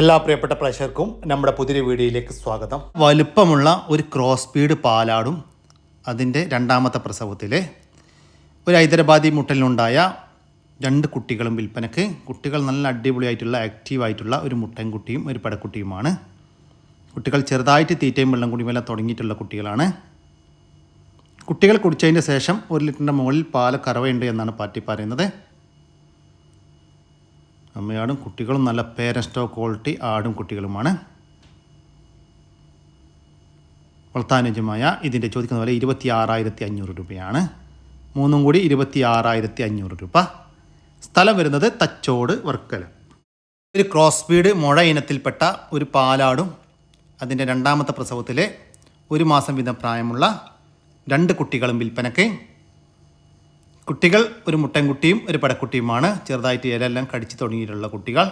എല്ലാ പ്രിയപ്പെട്ട പ്രേക്ഷകർക്കും നമ്മുടെ പുതിയ വീഡിയോയിലേക്ക് സ്വാഗതം. വലുപ്പമുള്ള ഒരു ക്രോസ് സ്പീഡ് പാലാടും അതിന്റെ രണ്ടാമത്തെ പ്രസവത്തിൽ ഒരു ഹൈദരാബാദി മുട്ടലിനുണ്ടായ രണ്ട് കുട്ടികളും വിൽപ്പനക്ക് കുട്ടികൾ നല്ല അടിപൊളിയായിട്ടുള്ള ആക്റ്റീവായിട്ടുള്ള ഒരു മുട്ടൻകുട്ടിയും ഒരു പടക്കുട്ടിയുമാണ്. കുട്ടികൾ ചെറുതായിട്ട് തീറ്റയും വെള്ളം കുടിമെല്ലാം തുടങ്ങിയിട്ടുള്ള കുട്ടികളാണ്. കുട്ടികൾ കുടിച്ചതിന് ശേഷം ഒരു ലിറ്ററിന്റെ മുകളിൽ പാൽ കറവയുണ്ട് എന്നാണ് പാർട്ടി പറയുന്നത്. അമ്മയാടും കുട്ടികളും നല്ല പേരൻസ്റ്റോ ക്വാളിറ്റി ആടും കുട്ടികളുമാണ്. വളർത്താനുജമായ ഇതിന്റെ ചോദിക്കുന്ന വില ഇരുപത്തി ആറായിരത്തി അഞ്ഞൂറ് രൂപയാണ്. മൂന്നും കൂടി ഇരുപത്തി ആറായിരത്തി അഞ്ഞൂറ് രൂപ. സ്ഥലം വരുന്നത് തച്ചോട് വർക്കല. ഒരു ക്രോസ് സ്പീഡ് മുഴ ഇനത്തിൽപ്പെട്ട ഒരു പാലാടും അതിന്റെ രണ്ടാമത്തെ പ്രസവത്തിലെ ഒരു മാസം വീതം പ്രായമുള്ള രണ്ട് കുട്ടികളും വിൽപ്പനയ്ക്ക് കുട്ടികൾ ഒരു മുട്ടൻകുട്ടിയും ഒരു പടക്കുട്ടിയുമാണ്. ചെറുതായിട്ട് ഇലയെല്ലാം കടിച്ചു തുടങ്ങിയിട്ടുള്ള കുട്ടികൾ.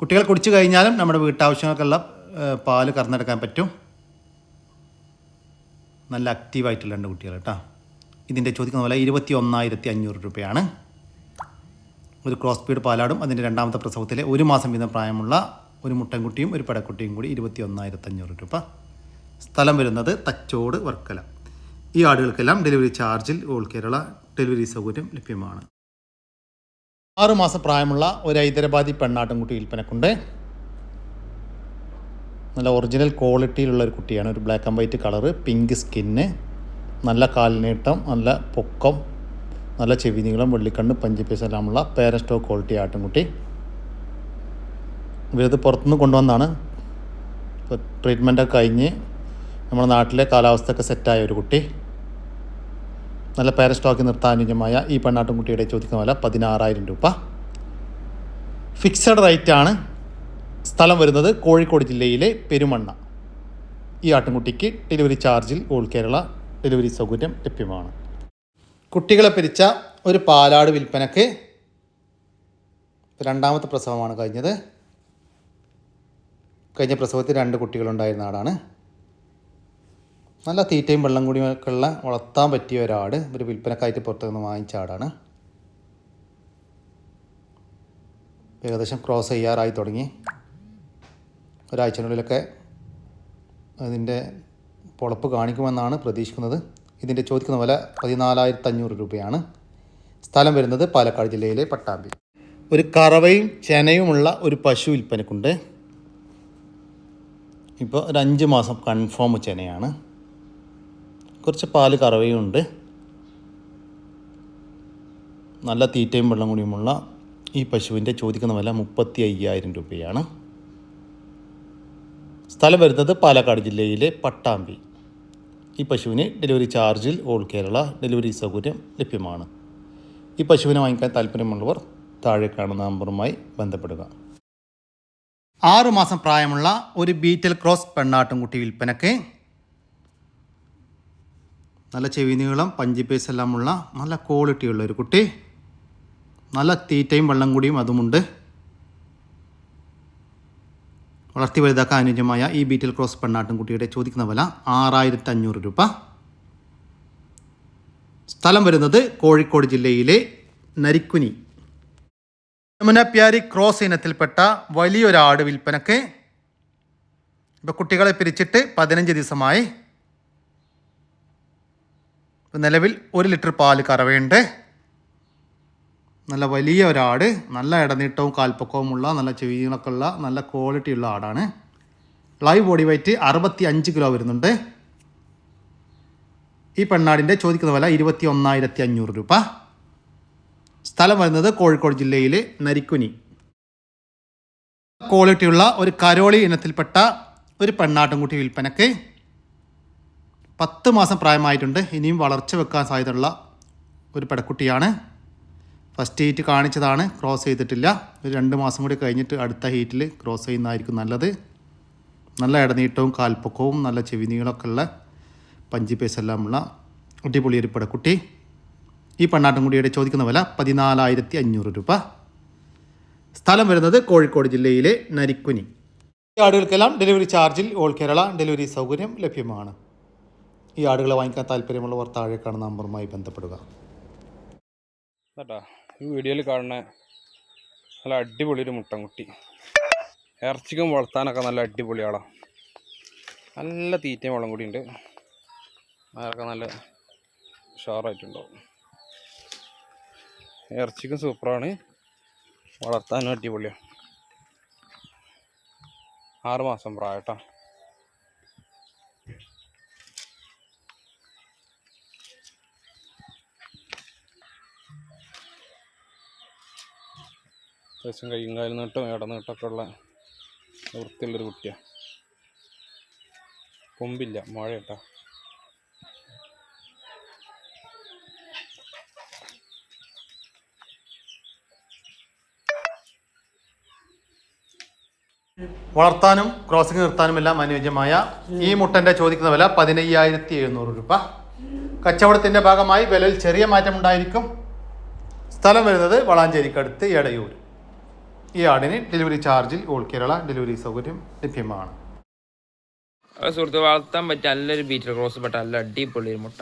കുട്ടികൾ കുടിച്ചു കഴിഞ്ഞാലും നമ്മുടെ വീട്ടാവശ്യങ്ങൾക്കുള്ള പാൽ കറന്നെടുക്കാൻ പറ്റും. നല്ല ആക്റ്റീവായിട്ടുള്ള രണ്ട് കുട്ടികൾ കേട്ടോ. ഇതിന്റെ ചോദിക്കുന്ന പോലെ ഇരുപത്തി ഒന്നായിരത്തി അഞ്ഞൂറ് രൂപയാണ്. ഒരു ക്രോസ് പീഡ് പാലാടും. അതിന്റെ രണ്ടാമത്തെ പ്രസവത്തിലെ ഒരു മാസം വീതം പ്രായമുള്ള ഒരു മുട്ടൻകുട്ടിയും ഒരു പടക്കുട്ടിയും കൂടി ഇരുപത്തി ഒന്നായിരത്തി അഞ്ഞൂറ് രൂപ. സ്ഥലം വരുന്നത് തച്ചോട് വർക്കല. ഈ ആടുകൾക്കെല്ലാം ഡെലിവറി ചാർജിൽ ഓൾ കേരള ഡെലിവറി സൗകര്യം ലഭ്യമാണ്. ആറുമാസം പ്രായമുള്ള ഒരു ഹൈദരാബാദി പെണ്ണാട്ടുംകുട്ടി വിൽപ്പനക്കുണ്ട്. നല്ല ഒറിജിനൽ ക്വാളിറ്റിയിലുള്ള ഒരു കുട്ടിയാണ്. ഒരു black and white colour pink skin നല്ല കാലിനീട്ടം നല്ല പൊക്കം നല്ല ചെവി നീളം വെള്ളിക്കണ്ണ് പഞ്ചിപ്പീസ് എല്ലാമുള്ള പേരസ്റ്റോ ക്വാളിറ്റി ആട്ടുംകുട്ടി. ഇവരത് പുറത്തുനിന്ന് കൊണ്ടുവന്നാണ്. ഇപ്പോൾ ട്രീറ്റ്മെന്റൊക്കെ കഴിഞ്ഞ് നമ്മുടെ നാട്ടിലെ കാലാവസ്ഥയൊക്കെ സെറ്റായ ഒരു കുട്ടി. നല്ല പാരസ്റ്റോക്ക് നിർത്താൻ അനുയോജ്യമായ ഈ പെണ്ണാട്ടുംകുട്ടിയുടെ ചോദിക്കുന്ന വില പതിനാറായിരം രൂപ. ഫിക്സഡ് റേറ്റ് ആണ് സ്ഥലം വരുന്നത് കോഴിക്കോട് ജില്ലയിലെ പെരുമണ്ണ. ഈ ആട്ടിൻകുട്ടിക്ക് ഡെലിവറി ചാർജിൽ ഓൾ കേരള ഡെലിവറി സൗകര്യം ലഭ്യമാണ്. കുട്ടികളെ പിരിച്ച ഒരു പാലാട് വിൽപ്പനക്ക് രണ്ടാമത്തെ പ്രസവമാണ് കഴിഞ്ഞത്. കഴിഞ്ഞ പ്രസവത്തിൽ രണ്ട് കുട്ടികളുണ്ടായിരുന്ന ആടാണ് നല്ല തീറ്റയും വെള്ളം കൂടിയൊക്കെ ഉള്ള വളർത്താൻ പറ്റിയ ഒരാട്. ഒരു വിൽപ്പനക്കായിട്ട് പുറത്തു നിന്ന് വാങ്ങിച്ച ആടാണ്. ഏകദേശം ക്രോസ് ചെയ്യാറായി തുടങ്ങി. ഒരാഴ്ചനുള്ളിലൊക്കെ അതിന്റെ പൊളപ്പ് കാണിക്കുമെന്നാണ് പ്രതീക്ഷിക്കുന്നത്. ഇതിന്റെ ചോദിക്കുന്ന വില പതിനാലായിരത്തി അഞ്ഞൂറ് രൂപയാണ്. സ്ഥലം വരുന്നത് പാലക്കാട് ജില്ലയിലെ പട്ടാമ്പി. ഒരു കറവയും ചെനയുമുള്ള ഒരു പശു വിൽപ്പനക്കുണ്ട്. ഇപ്പോൾ ഒരു അഞ്ച് മാസം കൺഫേം ചെനയാണ്. കുറച്ച് പാൽ കറവയുണ്ട്. നല്ല തീറ്റയും വെള്ളം കൂടിയുമുള്ള ഈ പശുവിന്റെ ചോദിക്കുന്ന വില മുപ്പത്തി അയ്യായിരം രൂപയാണ്. സ്ഥലം വരുന്നത് പാലക്കാട് ജില്ലയിലെ പട്ടാമ്പി. ഈ പശുവിന് ഡെലിവറി ചാർജിൽ ഓൾ കേരള ഡെലിവറി സൗകര്യം ലഭ്യമാണ്. ഈ പശുവിനെ വാങ്ങിക്കാൻ താല്പര്യമുള്ളവർ താഴെ കാണുന്ന നമ്പറുമായി ബന്ധപ്പെടുക. ആറുമാസം പ്രായമുള്ള ഒരു ബീറ്റൽ ക്രോസ് പെണ്ണാട്ടുംകുട്ടി വിൽപ്പനക്ക് നല്ല ചെവി നീളം പഞ്ചി പീസ് എല്ലാം ഉള്ള നല്ല ക്വാളിറ്റിയുള്ള ഒരു കുട്ടി. നല്ല തീറ്റയും വെള്ളം കൂടിയും അതുമുണ്ട്. വളർത്തി വലുതാക്കാൻ അനുയോജ്യമായ ഈ ബീറ്റിൽ ക്രോസ് പെണ്ണാട്ടുംകുട്ടിയുടെ ചോദിക്കുന്ന വില ആറായിരത്തി അഞ്ഞൂറ് രൂപ. സ്ഥലം വരുന്നത് കോഴിക്കോട് ജില്ലയിലെ നരിക്കുനി. യമുനപ്യാരി ക്രോസ് ഇനത്തിൽപ്പെട്ട വലിയൊരാട് വിൽപ്പനക്ക് ഇപ്പോൾ കുട്ടികളെ പിരിച്ചിട്ട് പതിനഞ്ച് ദിവസമായി. ഇപ്പം നിലവിൽ ഒരു ലിറ്റർ പാൽ കറവയുണ്ട്. നല്ല വലിയ ഒരാട് നല്ല ഇടനീട്ടവും കാൽപ്പക്കവുമുള്ള നല്ല ചെവികളൊക്കെ ഉള്ള നല്ല ക്വാളിറ്റി ഉള്ള ആടാണ്. ലൈവ് ബോഡി വെയിറ്റ് അറുപത്തി അഞ്ച് കിലോ വരുന്നുണ്ട്. ഈ പെണ്ണാടിന്റെ ചോദിക്കുന്ന വില ഇരുപത്തി ഒന്നായിരത്തി അഞ്ഞൂറ് രൂപ. സ്ഥലം വരുന്നത് കോഴിക്കോട് ജില്ലയിലെ നരിക്കുനി. ക്വാളിറ്റിയുള്ള ഒരു കരോളി ഇനത്തിൽപ്പെട്ട ഒരു പെണ്ണാട്ടുംകുട്ടി വിൽപ്പനക്ക് പത്ത് മാസം പ്രായമായിട്ടുണ്ട്. ഇനിയും വളർച്ച വെക്കാൻ സാധ്യതയുള്ള ഒരു പെടക്കുട്ടിയാണ് ഫസ്റ്റ് ഹീറ്റ് കാണിച്ചതാണ്. ക്രോസ് ചെയ്തിട്ടില്ല. ഒരു രണ്ട് മാസം കൂടി കഴിഞ്ഞിട്ട് അടുത്ത ഹീറ്റിൽ ക്രോസ് ചെയ്യുന്നതായിരിക്കും നല്ലത്. നല്ല ഇടനീട്ടവും കാൽപ്പൊക്കവും നല്ല ചെവി നീളമൊക്കെ ഉള്ള പഞ്ചി പേസെല്ലാമുള്ള അടിപൊളി ഒരു പെടക്കുട്ടി ഈ പെണ്ണാട്ടുംകുടിയുടെ ചോദിക്കുന്ന വില പതിനാലായിരത്തി അഞ്ഞൂറ് രൂപ. സ്ഥലം വരുന്നത് കോഴിക്കോട് ജില്ലയിലെ നരിക്കുനി. ആടുകൾക്കെല്ലാം ഡെലിവറി ചാർജിൽ ഓൾ കേരള ഡെലിവറി സൗകര്യം ലഭ്യമാണ്. ഈ ആടുകളെ വാങ്ങിക്കാൻ താല്പര്യമുള്ളവർ താഴെ കാണുന്ന നമ്പറുമായി ബന്ധപ്പെടുക. കേട്ടോ ഈ വീഡിയോയിൽ കാണുന്ന നല്ല അടിപൊളി ഒരു മുട്ടൻകുട്ടി. ഇറച്ചിക്കും വളർത്താനൊക്കെ നല്ല അടിപൊളിയാളാണ് നല്ല തീറ്റയും വളം കൂടി ഉണ്ട്. അതൊക്കെ നല്ല ഉഷാറായിട്ടുണ്ടാവും ഇറച്ചിക്കും സൂപ്പറാണ്. വളർത്താനും അടിപൊളിയാണ് ആറുമാസം പ്രായട്ടാ. അത്യാവശ്യം കയ്യും കാലും നീട്ടും ഇട നീട്ടമൊക്കെ ഉള്ള വൃത്തിയുള്ളൊരു കുട്ടിയാണ് കൊമ്പില്ല മഴ കേട്ടോ വളർത്താനും ക്രോസിംഗ് നിർത്താനും എല്ലാം അനുയോജ്യമായ ഈ മുട്ടന്റെ ചോദിക്കുന്ന വില പതിനയ്യായിരത്തി എഴുന്നൂറ് രൂപ. കച്ചവടത്തിന്റെ ഭാഗമായി വിലയിൽ ചെറിയ മാറ്റമുണ്ടായിരിക്കും. സ്ഥലം വരുന്നത് വളാഞ്ചേരിക്കടുത്ത് എടയൂർ. ഈ ആടിന് ഡെലിവറി ചാർജിൽ ഓൾ കേരള ഡെലിവറി സൗകര്യം ലഭ്യമാണ്. സുഹൃത്ത് വളർത്താൻ പറ്റിയ നല്ലൊരു ബീറ്റർ ക്രോസ് പെട്ട നല്ല അടിപൊളി മുട്ട.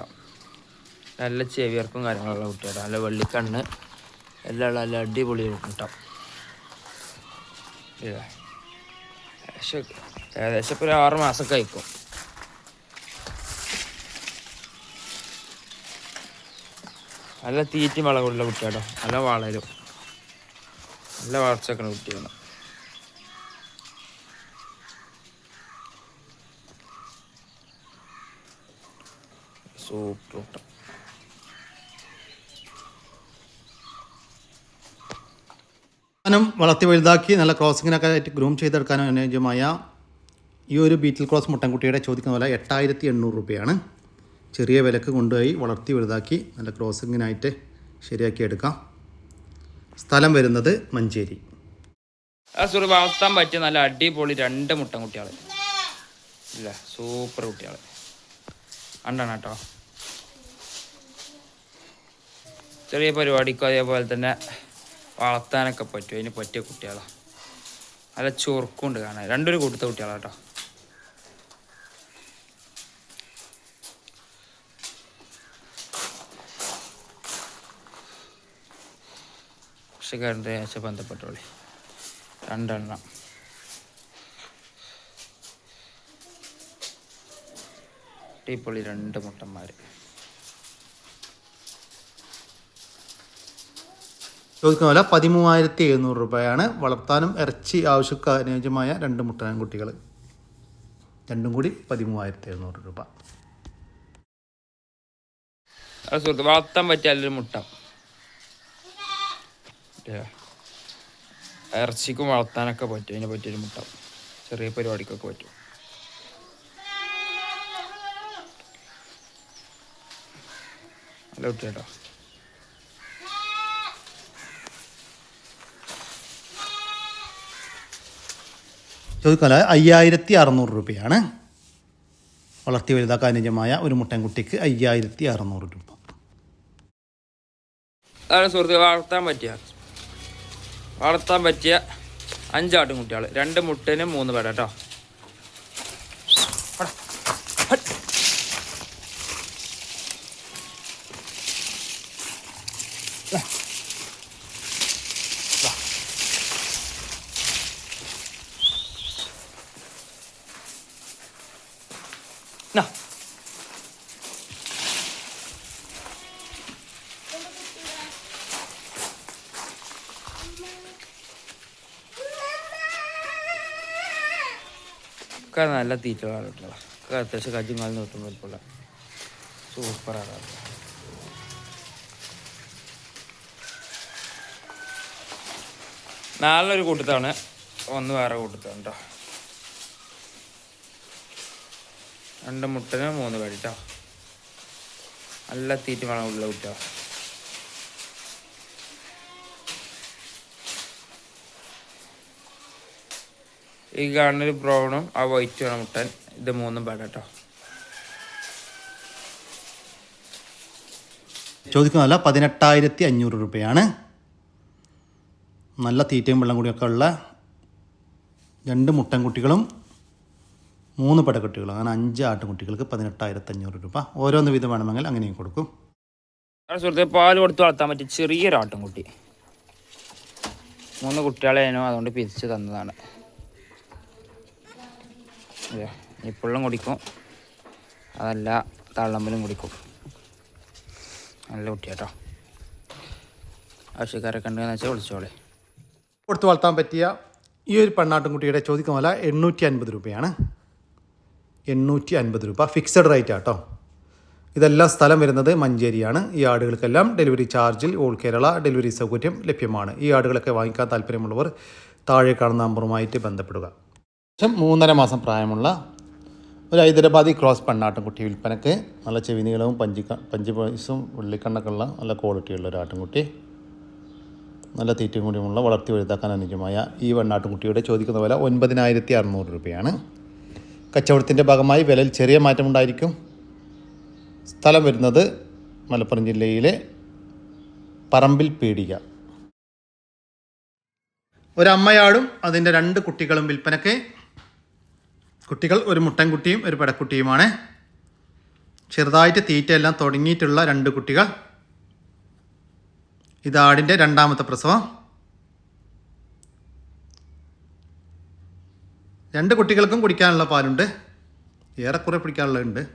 നല്ല ചെവിയർക്കും കാര്യങ്ങളുള്ള കുട്ടിയാണ് നല്ല വെള്ളിക്കണ്ണ്. എല്ലാം നല്ല അടിപൊളി മുട്ട? ഏകദേശം ഇപ്പോൾ ഒരു ആറ് മാസം ആയിക്കും നല്ല തീറ്റി വളകളുള്ള കുട്ടിയാട്ടോ നല്ല വളരും. നല്ല വളർച്ചയൊക്കെ കുട്ടിയാണ് സൂപ്പർ മുട്ട നും വളർത്തി വലുതാക്കി നല്ല ക്രോസിങ്ങിനൊക്കെ ആയിട്ട് ഗ്രൂം ചെയ്തെടുക്കാനും അനുയോജ്യമായ ഈ ഒരു ബീറ്റിൽ ക്രോസ് മുട്ടൻകുട്ടിയുടെ ചോദിക്കുന്ന പോലെ എട്ടായിരത്തി എണ്ണൂറ് രൂപയാണ്. ചെറിയ വിലക്ക് കൊണ്ടുപോയി വളർത്തി വലുതാക്കി നല്ല ക്രോസിങ്ങിനായിട്ട് ശരിയാക്കി എടുക്കാം സ്ഥലം വരുന്നത് മഞ്ചേരി. വളർത്താൻ പറ്റിയ നല്ല അടിപൊളി രണ്ട് മുട്ടൻ കുട്ടികൾ ഇല്ല സൂപ്പർ കുട്ടികൾ കണ്ടാണ് കേട്ടോ. ചെറിയ പരിപാടിക്കും അതേപോലെ തന്നെ വളർത്താനൊക്കെ പറ്റും. അതിന് പറ്റിയ കുട്ടികളാണ് നല്ല ചുറുക്കുണ്ട് കാണാൻ. രണ്ടൊരു കൂട്ടത്തെ കുട്ടികളാണ് കേട്ടോ. കൃഷിക്കാരന്റെ ആഴ്ച ബന്ധപ്പെട്ടോളി. രണ്ടെണ്ണം. ടീപ്പൊളി രണ്ട് മുട്ടന്മാർ ചോദിക്കുന്ന പതിമൂവായിരത്തി എഴുന്നൂറ് രൂപയാണ്. വളർത്താനും ഇറച്ചി ആവശ്യക്ക് അനുയോജ്യമായ രണ്ട് മുട്ടൻകുട്ടികൾ രണ്ടും കൂടി പതിമൂവായിരത്തി എഴുന്നൂറ് രൂപ വളർത്താൻ പറ്റിയ മുട്ട. ഇറച്ചിക്കും വളർത്താനൊക്കെ പറ്റും. അതിനെ പറ്റിയൊരു മുട്ട. ചെറിയ പരിപാടിക്കൊക്കെ പറ്റും. നല്ല കുട്ടിയാട്ടോ. ചോദിക്കാല അയ്യായിരത്തി അറുന്നൂറ് രൂപയാണ്. വളർത്തി വലുതാക്കാൻ നിജമായ ഒരു മുട്ടൻകുട്ടിക്ക് അയ്യായിരത്തി അറുന്നൂറ് രൂപ. അതാണ് സുഹൃത്ത് വളർത്താൻ പറ്റിയ വളർത്താൻ പറ്റിയ അഞ്ചാട്ടും കുട്ടികൾ രണ്ട് മുട്ടനും മൂന്ന് പേട കേട്ടോ ഒക്കെ നല്ല തീറ്റകളാണ് കേട്ടോ. അത്യാവശ്യം കജ്ജും കാലിന് കിട്ടും വലിപ്പമുള്ള. സൂപ്പറാണ് നാളെ ഒരു കൂട്ടത്താണ്. ഒന്ന് വേറെ കൂട്ടത്താണ് കേട്ടോ രണ്ട് മുട്ടന് മൂന്ന് കഴിട്ടോ നല്ല തീറ്റ വേണം ഉള്ള കുട്ടിയോ ഈ കാണുന്നൊരു ബ്രൗണും ആ വൈറ്റ് വേണം മുട്ടൻ. ഇത് മൂന്നും പാടാം കേട്ടോ. ചോദിക്കുന്നതല്ല പതിനെട്ടായിരത്തി അഞ്ഞൂറ് രൂപയാണ്. നല്ല തീറ്റയും വെള്ളം കൂടിയൊക്കെ ഉള്ള രണ്ട് മുട്ടൻ കുട്ടികളും മൂന്ന് പടക്കുട്ടികളും അങ്ങനെ അഞ്ച് ആട്ടുകുട്ടികൾക്ക് പതിനെട്ടായിരത്തി അഞ്ഞൂറ് രൂപ. ഓരോന്ന് വീതം വേണമെങ്കിൽ അങ്ങനെയും കൊടുക്കും. സുഹൃത്തെ പാൽ കൊടുത്ത് വളർത്താൻ പറ്റിയ ചെറിയൊരു ആട്ടുംകുട്ടി. മൂന്ന് കുട്ടികളെ അതിനോ അതുകൊണ്ട് പിരിച്ചു തന്നതാണ്. അതെ ഇപ്പോഴും കുടിക്കും. അതല്ല തള്ളമ്പലും കുടിക്കും. നല്ല കുട്ടിയാട്ടോ. ആവശ്യക്കാരൊക്കെ ഉണ്ടെന്ന് വെച്ചാൽ വിളിച്ചോളെ. കൊടുത്ത് വളർത്താൻ പറ്റിയ ഈ ഒരു പെണ്ണാട്ടുംകുട്ടിയുടെ ചോദിക്കുന്ന വില എണ്ണൂറ്റി അൻപത് രൂപയാണ്. എണ്ണൂറ്റി അൻപത് രൂപ ഫിക്സഡ് റേറ്റ് ആട്ടോ. ഇതെല്ലാം സ്ഥലം വരുന്നത് മഞ്ചേരിയാണ്. ഈ ആടുകൾക്കെല്ലാം ഡെലിവറി ചാർജിൽ ഓൾ കേരള ഡെലിവറി സൗകര്യം ലഭ്യമാണ്. ഈ ആടുകളൊക്കെ വാങ്ങിക്കാൻ താല്പര്യമുള്ളവർ താഴെ കാണുന്ന നമ്പറുമായിട്ട് ബന്ധപ്പെടുക. ശേഷം മൂന്നര മാസം പ്രായമുള്ള ഒരു ഹൈദരാബാദി ക്രോസ് പെണ്ണാട്ടുംകുട്ടി വിൽപ്പനക്ക് നല്ല ചെവി നീളവും പഞ്ചി പഞ്ചി പൈസും ഉള്ളിക്കണ്ണൊക്കെ ഉള്ള നല്ല ക്വാളിറ്റിയുള്ള ഒരു ആട്ടൻകുട്ടി നല്ല തീറ്റയും കൂടിയുമുള്ള വളർത്തി വലുതാക്കാൻ അനുജമായ ഈ വെണ്ണാട്ടുംകുട്ടിയുടെ ചോദിക്കുന്ന വില ഒൻപതിനായിരത്തി അറുന്നൂറ് രൂപയാണ്. കച്ചവടത്തിന്റെ ഭാഗമായി വിലയിൽ ചെറിയ മാറ്റമുണ്ടായിരിക്കും സ്ഥലം വരുന്നത് മലപ്പുറം ജില്ലയിലെ പറമ്പിൽ പീടിക. ഒരമ്മയാടും അതിന്റെ രണ്ട് കുട്ടികളും വിൽപ്പനയ്ക്ക് കുട്ടികൾ ഒരു മുട്ടൻകുട്ടിയും ഒരു പെടക്കുട്ടിയുമാണ്. ചെറുതായിട്ട് തീറ്റയെല്ലാം തുടങ്ങിയിട്ടുള്ള രണ്ട് കുട്ടികൾ. ഇത് ആടിന്റെ രണ്ടാമത്തെ പ്രസവം. രണ്ട് കുട്ടികൾക്കും കുടിക്കാനുള്ള പാലുണ്ട്. ഏറെക്കുറെ പിടിക്കാനുള്ളതുണ്ട്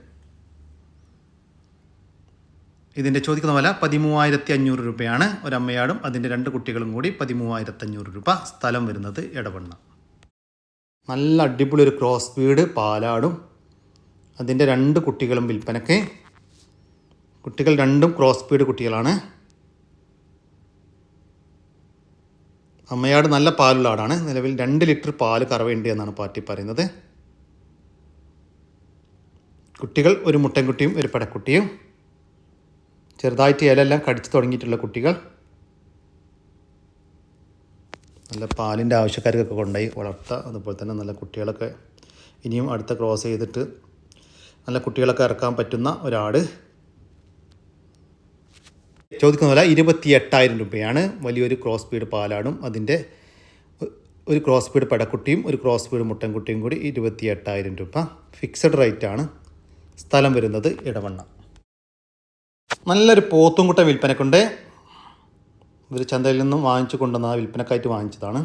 ഇതിന്റെ ചോദിക്കുന്ന വില പതിമൂവായിരത്തി അഞ്ഞൂറ് രൂപയാണ്. ഒരമ്മയാടും അതിന്റെ രണ്ട് കുട്ടികളും കൂടി പതിമൂവായിരത്തി അഞ്ഞൂറ് രൂപ സ്ഥലം വരുന്നത് ഇടവണ്ണ നല്ല അടിപൊളി ഒരു ക്രോസ് ബീഡ് പാലാടും. അതിന്റെ രണ്ട് കുട്ടികളും വിൽപ്പനയ്ക്ക്. കുട്ടികൾ രണ്ടും ക്രോസ് ബീഡ് കുട്ടികളാണ്. അമ്മയാട് നല്ല പാലുള്ള ആടാണ്. നിലവിൽ രണ്ട് ലിറ്റർ പാൽ കറവേണ്ടി എന്നാണ് പാർട്ടി പറയുന്നത്. കുട്ടികൾ ഒരു മുട്ടൻകുട്ടിയും ഒരു പടക്കുട്ടിയും. ചെറുതായിട്ട് ഇലയെല്ലാം കടിച്ചു തുടങ്ങിയിട്ടുള്ള കുട്ടികൾ. നല്ല പാലിന്റെ ആവശ്യക്കാർക്കൊക്കെ കൊണ്ടുപോയി വളർത്തുക അതുപോലെ തന്നെ നല്ല കുട്ടികളൊക്കെ ഇനിയും അടുത്ത ക്രോസ് ചെയ്തിട്ട് നല്ല കുട്ടികളൊക്കെ ഇറക്കാൻ പറ്റുന്ന ഒരാട്. ചോദിക്കുന്ന പോലെ ഇരുപത്തി എട്ടായിരം രൂപയാണ്. വലിയൊരു ക്രോസ് സ്പീഡ് പാലാടും. അതിന്റെ ഒരു ക്രോസ് സ്പീഡ് പടക്കുട്ടിയും ഒരു ക്രോസ് സ്പീഡ് മുട്ടൻകുട്ടിയും കൂടി ഇരുപത്തി എട്ടായിരം രൂപ. ഫിക്സഡ് റേറ്റ് ആണ് സ്ഥലം വരുന്നത് ഇടവണ്ണ. നല്ലൊരു പോത്തുംകുട്ട വിൽപ്പനക്കുണ്ട്. ഇവർ ചന്തയിൽ നിന്നും വാങ്ങിച്ചു കൊണ്ടുവന്ന വിൽപ്പനക്കായിട്ട് വാങ്ങിച്ചതാണ്.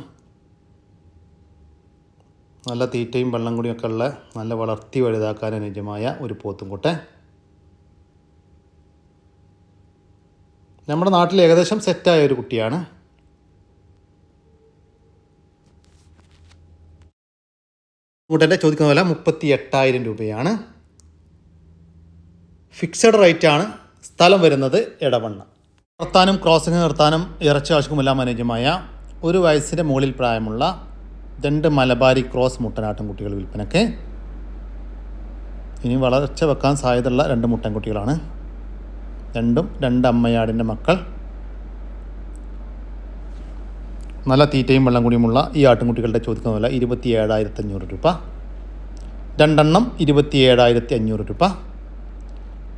നല്ല തീറ്റയും വെള്ളം കൂടിയൊക്കെ ഉള്ള നല്ല വളർത്തി വലുതാക്കാൻ അനുയോജ്യമായ ഒരു പോത്തുംകുട്ട. നമ്മുടെ നാട്ടിൽ ഏകദേശം സെറ്റായ ഒരു കുട്ടിയാണ്. കൂട്ടന്റെ ചോദിക്കുന്ന വില മുപ്പത്തി എട്ടായിരം രൂപയാണ്. ഫിക്സഡ് റേറ്റ് ആണ്. സ്ഥലം വരുന്നത് ഇടവണ്ണ നിർത്താനും ക്രോസിംഗ് നിർത്താനും ഇറച്ചി ആവശ്യക്കുമെല്ലാം അനുയോജ്യമായ ഒരു വയസ്സിന്റെ മുകളിൽ പ്രായമുള്ള രണ്ട് മലബാരി ക്രോസ് മുട്ടനാട്ടം കുട്ടികൾ വിൽപ്പനയ്ക്ക് ഇനി വളർച്ച വെക്കാൻ സാധ്യതയുള്ള രണ്ട് മുട്ടൻകുട്ടികളാണ്. രണ്ടും രണ്ട് അമ്മയാടിന്റെ മക്കൾ. നല്ല തീറ്റയും വെള്ളം കൂടിയുമുള്ള ഈ ആട്ടിൻകുട്ടികളുടെ ചോദിക്കുന്ന വില ഇരുപത്തി ഏഴായിരത്തി അഞ്ഞൂറ് രൂപ. രണ്ടെണ്ണം ഇരുപത്തി ഏഴായിരത്തി അഞ്ഞൂറ് രൂപ.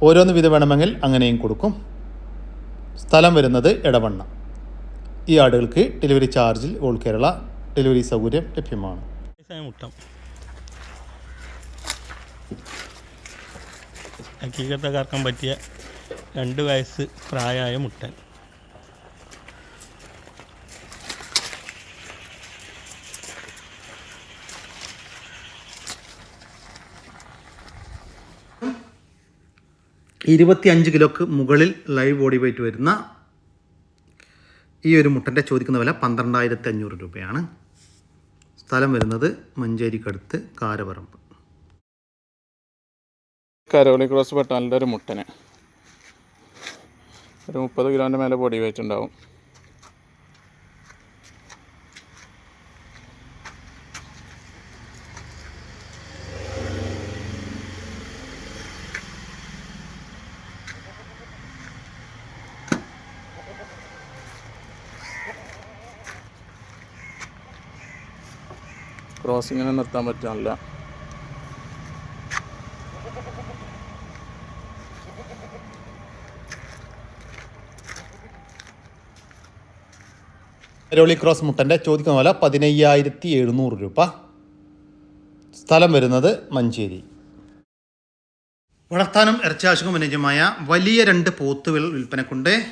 ഓരോന്ന് വീതം വേണമെങ്കിൽ അങ്ങനെയും കൊടുക്കും. സ്ഥലം വരുന്നത് ഇടവണ്ണ ഈ ആടുകൾക്ക് ഡെലിവറി ചാർജിൽ ഓൾ കേരള ഡെലിവറി സൗകര്യം ലഭ്യമാണ്. ഹക്കീകത്തെ പറ്റിയ രണ്ട് വയസ്സ് പ്രായമായ മുട്ടൻ. ഇരുപത്തി അഞ്ച് കിലോക്ക് മുകളിൽ ലൈവ് ബോഡി വെയിറ്റ് വരുന്ന ഈ ഒരു മുട്ടന്റെ ചോദിക്കുന്ന വില പന്ത്രണ്ടായിരത്തി അഞ്ഞൂറ് രൂപയാണ്. സ്ഥലം വരുന്നത് മഞ്ചേരിക്കടുത്ത് കാരപറമ്പ് കരോളി ക്രോസ് പെട്ടാലിന്റെ ഒരു മുട്ടന്. ഒരു മുപ്പത് കിലോന്റെ മേലെ ബോഡി വെയിറ്റ് ഉണ്ടാവും. ക്രോസിങ്ങിന് നിർത്താൻ പറ്റാനില്ല. കരോളി ക്രോസ് മുട്ടന്റെ ചോദിക്കുന്ന പോലെ പതിനയ്യായിരത്തി എഴുന്നൂറ് രൂപ. സ്ഥലം വരുന്നത് മഞ്ചേരി. വളർത്താനും ഇറച്ചാശുഖം അനുജമായ വലിയ രണ്ട് പോത്തുകൾ വിൽപ്പനക്കുണ്ട്.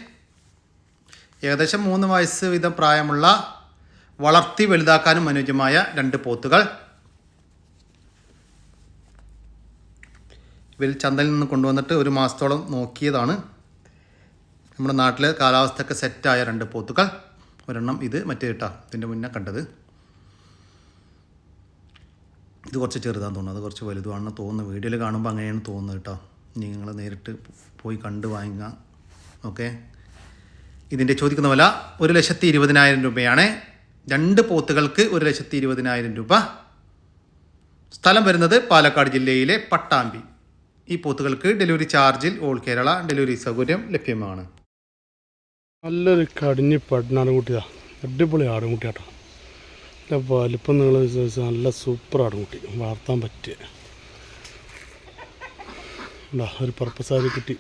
ഏകദേശം മൂന്ന് വയസ്സ് വീതം പ്രായമുള്ള വളർത്തി വലുതാക്കാനും അനുയോജ്യമായ രണ്ട് പോത്തുകൾ. ഇവർ ചന്തയിൽ നിന്ന് കൊണ്ടുവന്നിട്ട് ഒരു മാസത്തോളം നോക്കിയതാണ്. നമ്മുടെ നാട്ടിലെ കാലാവസ്ഥയൊക്കെ സെറ്റായ രണ്ട് പോത്തുകൾ. ഒരെണ്ണം ഇത് മറ്റേ കേട്ടോ ഇതിന്റെ മുന്നേ കണ്ടത്. ഇത് കുറച്ച് ചെറുതാന്ന് തോന്നുന്നു അത് കുറച്ച് വലുതുവാണെന്ന് തോന്നുന്നു. വീഡിയോയിൽ കാണുമ്പോൾ അങ്ങനെയാണ് തോന്നുന്നത് കേട്ടോ. ഇനി നിങ്ങൾ നേരിട്ട് പോയി കണ്ട് വാങ്ങുക. ഓക്കെ. ഇതിന്റെ ചോദിക്കുന്ന വില ഒരു ലക്ഷത്തി ഇരുപതിനായിരം രൂപയാണ്. രണ്ട് പോത്തുകൾക്ക് ഒരു ലക്ഷത്തി ഇരുപതിനായിരം രൂപ. സ്ഥലം വരുന്നത് പാലക്കാട് ജില്ലയിലെ പട്ടാമ്പി. ഈ പോത്തുകൾക്ക് ഡെലിവറി ചാർജിൽ ഓൾ കേരള ഡെലിവറി സൗകര്യം ലഭ്യമാണ്. നല്ലൊരു കടിഞ്ഞ് പടിനാട് കുട്ടിയാ. അടിപൊളി ആടുകുട്ടിയാട്ടോ നല്ല വലിപ്പം നിങ്ങൾ നല്ല സൂപ്പർ ആടുംകുട്ടി വളർത്താൻ പറ്റിയ. ഒരു പർപ്പസാരി കുട്ടി.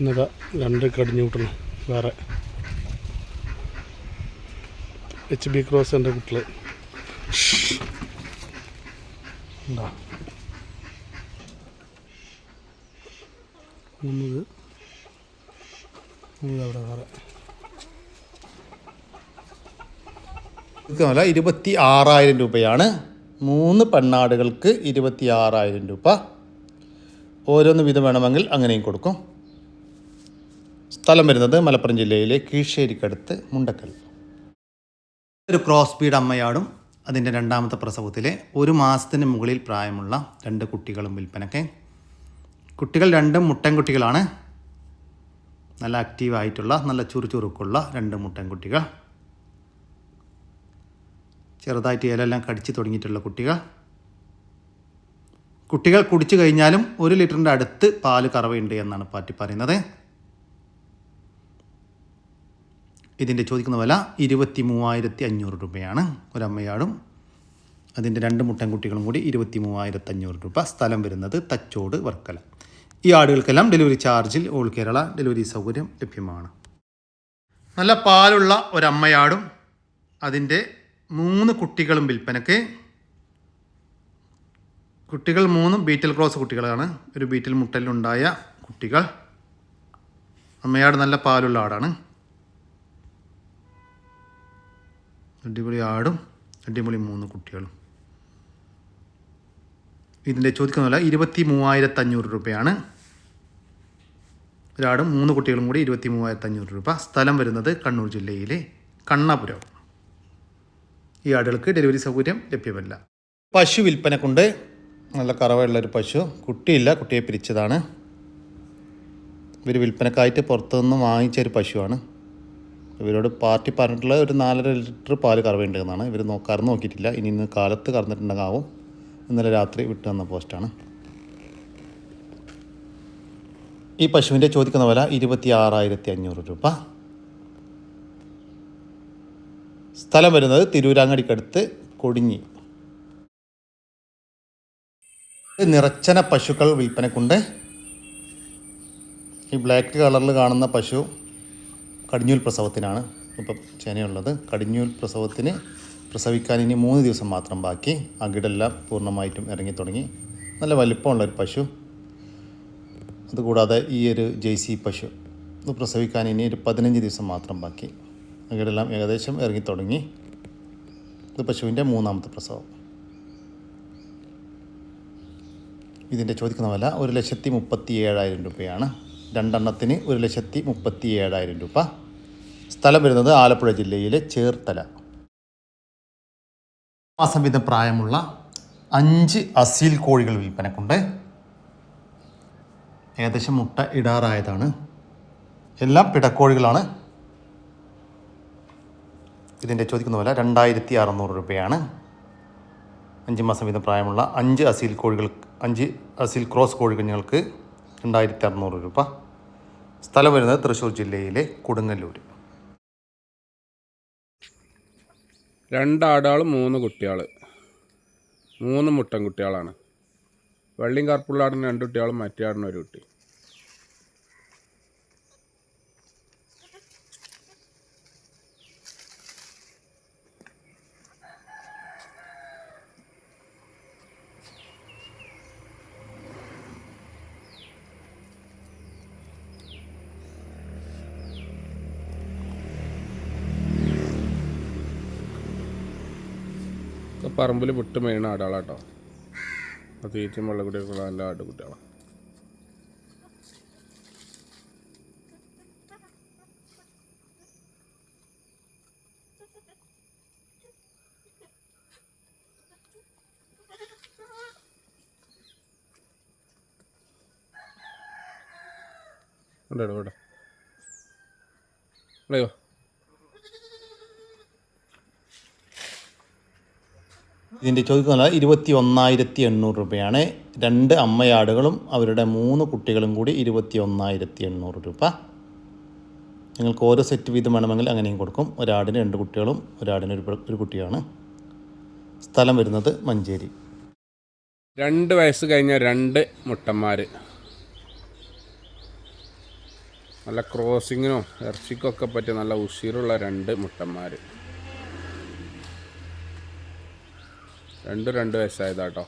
എന്നതാ രണ്ട് കടിഞ്ഞു കൂട്ടണം വേറെ. എച്ച് ബി ക്രോസ് എന്റെ കുട്ടികൾ ഉണ്ടോ ഇരുപത്തി ആറായിരം രൂപയാണ്. മൂന്ന് പെണ്ണാടുകൾക്ക് ഇരുപത്തി ആറായിരം രൂപ. ഓരോന്ന് വീതം വേണമെങ്കിൽ അങ്ങനെയും കൊടുക്കും. സ്ഥലം വരുന്നത് മലപ്പുറം ജില്ലയിലെ കീഴ്ശ്ശേരിക്കടുത്ത് മുണ്ടക്കൽ. ഒരു ക്രോസ് ബീഡ് അമ്മയാടും അതിന്റെ രണ്ടാമത്തെ പ്രസവത്തിലെ ഒരു മാസത്തിന് മുകളിൽ പ്രായമുള്ള രണ്ട് കുട്ടികളും വിൽപ്പനക്കെ കുട്ടികൾ രണ്ടും മുട്ടൻ കുട്ടികളാണ്. നല്ല ആക്റ്റീവായിട്ടുള്ള നല്ല ചുറുചുറുക്കുള്ള രണ്ട് മുട്ടൻ കുട്ടികൾ. ചെറുതായിട്ട് ഇലയെല്ലാം കടിച്ചു തുടങ്ങിയിട്ടുള്ള കുട്ടികൾ. കുട്ടികൾ കുടിച്ചു കഴിഞ്ഞാലും ഒരു ലിറ്ററിന്റെ അടുത്ത് പാൽ കറവയുണ്ട് എന്നാണ് പാറ്റി പറയുന്നത്. ഇതിന്റെ ചോദിക്കുന്ന വില ഇരുപത്തി മൂവായിരത്തി അഞ്ഞൂറ് രൂപയാണ്. ഒരമ്മയാടും. അതിന്റെ രണ്ട് മുട്ടൻ കുട്ടികളും കൂടി ഇരുപത്തി മൂവായിരത്തി അഞ്ഞൂറ് രൂപ സ്ഥലം വരുന്നത് തച്ചോട് വർക്കല. ഈ ആടുകൾക്കെല്ലാം ഡെലിവറി ചാർജിൽ ഓൾ കേരള ഡെലിവറി സൗകര്യം ലഭ്യമാണ്. നല്ല പാലുള്ള ഒരമ്മയാടും. അതിന്റെ മൂന്ന് കുട്ടികളും വിൽപ്പനക്ക്. കുട്ടികൾ മൂന്നും ബീറ്റൽ ക്രോസ് കുട്ടികളാണ്. ഒരു ബീറ്റൽ മുട്ടലിലുണ്ടായ കുട്ടികൾ. അമ്മയാട് നല്ല പാലുള്ള ആടാണ്. അടിപൊളി ആടും അടിപൊളി മൂന്ന് കുട്ടികളും. ഇതിന്റെ ചോദിക്കുന്നതല്ല ഇരുപത്തി മൂവായിരത്തി അഞ്ഞൂറ് രൂപയാണ്. ഒരാടും മൂന്ന് കുട്ടികളും കൂടി ഇരുപത്തി മൂവായിരത്തി അഞ്ഞൂറ് രൂപ. സ്ഥലം വരുന്നത് കണ്ണൂർ ജില്ലയിലെ കണ്ണാപുരം. ഈ ആടുകൾക്ക് ഡെലിവറി സൗകര്യം ലഭ്യമല്ല. പശു കൊണ്ട് നല്ല കറവയുള്ള ഒരു പശു. കുട്ടിയില്ല കുട്ടിയെ പിരിച്ചതാണ്. ഇവർ വിൽപ്പനക്കായിട്ട് പുറത്തുനിന്ന് വാങ്ങിച്ച ഒരു പശുവാണ്. ഇവരോട് പാർട്ടി പറഞ്ഞിട്ടുള്ള ഒരു നാലര ലിറ്റർ പാൽ കറവേണ്ടതെന്നാണ് ഇവർ ഇവർ കറന്ന് നോക്കിയിട്ടില്ല. ഇനി ഇന്ന് കാലത്ത് കറന്നിട്ടുണ്ടാകാവും. ഇന്നലെ രാത്രി വിട്ടു വന്ന പോസ്റ്റാണ്. ഈ പശുവിന്റെ ചോദിക്കുന്ന വില ഇരുപത്തി ആറായിരത്തി അഞ്ഞൂറ് രൂപ. സ്ഥലം വരുന്നത് തിരൂരാങ്ങടിക്കടുത്ത് കൊടിഞ്ഞി. നിറച്ചന പശുക്കൾ വിൽപ്പനക്കുണ്ട്. ഈ ബ്ലാക്ക് കളറിൽ കാണുന്ന പശു കടിഞ്ഞൂൽ പ്രസവത്തിനാണ് ഇപ്പം ചേനയുള്ളത്. കടിഞ്ഞൂൽ പ്രസവത്തിന് പ്രസവിക്കാൻ ഇനി മൂന്ന് ദിവസം മാത്രം ബാക്കി. അകിടെല്ലാം പൂർണമായിട്ടും ഇറങ്ങി തുടങ്ങി നല്ല വലിപ്പമുള്ളൊരു പശു. അതുകൂടാതെ ഈ ഒരു ജെയ്സി പശു ഇത് പ്രസവിക്കാൻ ഇനി ഒരു പതിനഞ്ച് ദിവസം മാത്രം ബാക്കി. അകിടെല്ലാം ഏകദേശം ഇറങ്ങി തുടങ്ങി ഇത് പശുവിന്റെ മൂന്നാമത്തെ പ്രസവം. ഇതിന്റെ ചോദിക്കുന്ന വില ഒരു ലക്ഷത്തി മുപ്പത്തി ഏഴായിരം രൂപയാണ്. രണ്ടെണ്ണത്തിന് ഒരു ലക്ഷത്തി മുപ്പത്തി ഏഴായിരം രൂപ. സ്ഥലം വരുന്നത് ആലപ്പുഴ ജില്ലയിലെ ചേർത്തല. മാസം പ്രായമുള്ള അഞ്ച് അസീൽ കോഴികൾ വിൽപ്പനക്കുണ്ട്. ഏകദേശം മുട്ട ഇടാറായതാണ്. എല്ലാം പിടക്കോഴികളാണ്. ഇതിന്റെ ചോദിക്കുന്ന വില രണ്ടായിരത്തി അറുന്നൂറ് രൂപയാണ്. അഞ്ച് മാസം വീതം പ്രായമുള്ള അഞ്ച് അസീൽ കോഴികൾ അഞ്ച് അസീൽ ക്രോസ് കോഴിക്കുഞ്ഞുങ്ങൾക്ക് രണ്ടായിരത്തി അറുന്നൂറ് രൂപ. സ്ഥലം വരുന്നത് തൃശ്ശൂർ ജില്ലയിലെ കൊടുങ്ങല്ലൂർ രണ്ടാടാളും മൂന്ന് കുട്ടികൾ മൂന്ന് മുട്ടൻ കുട്ടികളാണ് വെള്ളിയും കറുപ്പുള്ളാടിന് രണ്ട് കുട്ടികളും മറ്റേ ആടിന് ഒരു കുട്ടി. പറമ്പിൽ വിട്ട് മെയിൻ ആടാളാട്ടോ അത് തീറ്റയും വെള്ളക്കുടിയൊക്കെ നല്ല ആട്ടുകുട്ടികളാണ് ഇതിന്റെ ചോദിക്കുന്ന ഇരുപത്തി ഒന്നായിരത്തി എണ്ണൂറ് രൂപയാണ്. രണ്ട് അമ്മയാടുകളും അവരുടെ മൂന്ന് കുട്ടികളും കൂടി ഇരുപത്തി ഒന്നായിരത്തി എണ്ണൂറ് രൂപ. നിങ്ങൾക്ക് ഓരോ സെറ്റ് വീതം വേണമെങ്കിൽ അങ്ങനെയും കൊടുക്കും. ഒരാടിന് രണ്ട് കുട്ടികളും ഒരാടിന് ഒരു ഒരു കുട്ടിയാണ്. സ്ഥലം വരുന്നത് മഞ്ചേരി. രണ്ട് വയസ്സ് കഴിഞ്ഞ രണ്ട് മുട്ടന്മാർ നല്ല ക്രോസിങ്ങിനും ഇറച്ചിക്കൊക്കെ പറ്റിയ നല്ല ഉഷീറുള്ള രണ്ട് മുട്ടന്മാർ രണ്ട് രണ്ട് വയസ്സായതാട്ടോ.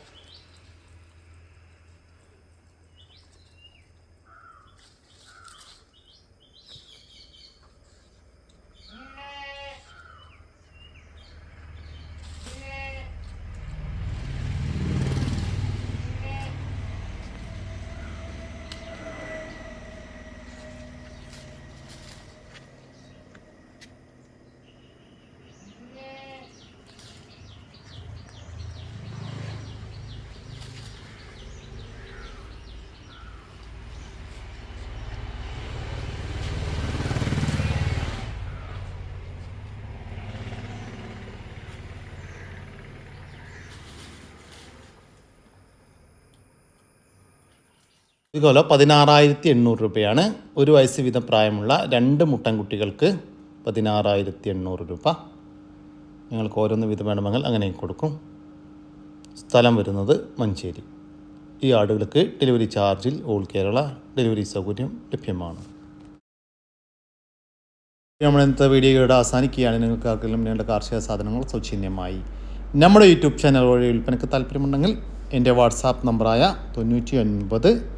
ഇതുപോലെ പതിനാറായിരത്തി എണ്ണൂറ് രൂപയാണ് ഒരു വയസ്സ് വീതം പ്രായമുള്ള രണ്ട് മുട്ടൻകുട്ടികൾക്ക് പതിനാറായിരത്തി എണ്ണൂറ് രൂപ. നിങ്ങൾക്ക് ഓരോന്ന് വീതം വേണമെങ്കിൽ അങ്ങനെ കൊടുക്കും. സ്ഥലം വരുന്നത് മഞ്ചേരി. ഈ ആടുകൾക്ക് ഡെലിവറി ചാർജിൽ ഓൾ കേരള ഡെലിവറി സൗകര്യം ലഭ്യമാണ്. നമ്മൾ ഇന്നത്തെ വീഡിയോയുടെ അവസാനിക്കുകയാണ്. നിങ്ങൾക്ക് ആർക്കെങ്കിലും നിങ്ങളുടെ കാർഷിക സാധനങ്ങൾ സൗജന്യമായി നമ്മുടെ യൂട്യൂബ് ചാനൽ വഴി വിൽപ്പനയ്ക്ക് താല്പര്യമുണ്ടെങ്കിൽ എന്റെ വാട്സാപ്പ് നമ്പറായ തൊണ്ണൂറ്റി ഒൻപത്